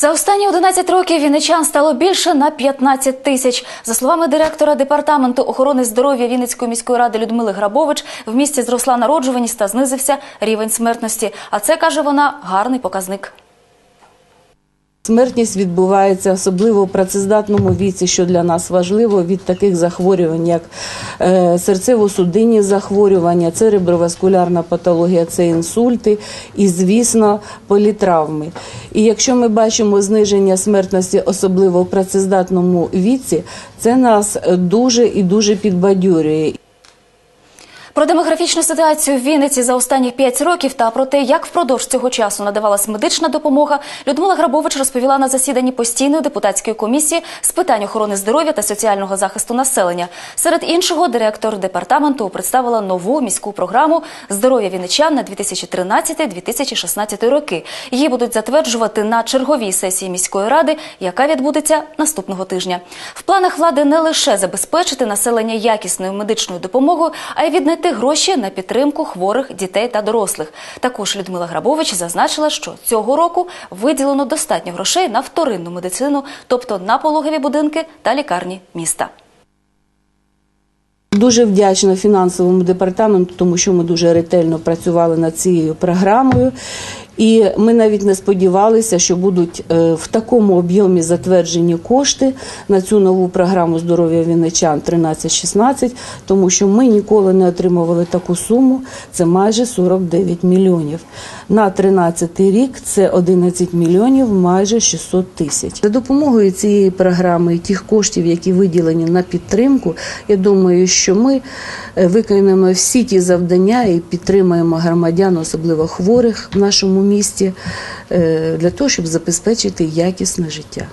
За останні 11 років вінничан стало більше на 15 тисяч. За словами директора департаменту охорони здоров'я Вінницької міської ради Людмили Грабович, в місті зросла народжуваність та знизився рівень смертності. А це каже вона гарний показник. Смертність відбувається особливо в працездатному віці, що для нас важливо, від таких захворювань, як е, серцево-судинні захворювання, цереброваскулярна патологія, це інсульти і, звісно, політравми. І якщо ми бачимо зниження смертності, особливо в працездатному віці, це нас дуже і дуже підбадьорює. Про демографічну ситуацію в Вінниці за останні 5 років та про те, як впродовж цього часу надавалась медична допомога, Людмила Грабович розповіла на засіданні постійної депутатської комісії з питань охорони здоров'я та соціального захисту населення. Серед іншого, директор департаменту представила нову міську програму здоров'я вінничан на 2013-2016 роки. Її будуть затверджувати на черговій сесії міської ради, яка відбудеться наступного тижня. В планах влади не лише забезпечити населення якісною медичною допомогою, а й віднайти гроші на підтримку хворих дітей та дорослих. Також Людмила Грабович зазначила, що цього року виділено достатньо грошей на вторинну медицину, тобто на пологові будинки та лікарні міста. Дуже вдячна фінансовому департаменту, тому що ми дуже ретельно працювали над цією програмою. І ми навіть не сподівалися, що будуть е, в такому об'ємі затверджені кошти на цю нову програму здоров'я вінничан 13-16, тому що ми ніколи не отримували таку суму. Це майже 49 мільйонів. На 13 рік це 11 мільйонів, майже 600 тисяч. За допомогою цієї програми і тих коштів, які виділені на підтримку, я думаю, що ми е, виконаємо всі ті завдання і підтримаємо громадян, особливо хворих в нашому місті, е, для того, щоб забезпечити якісне життя.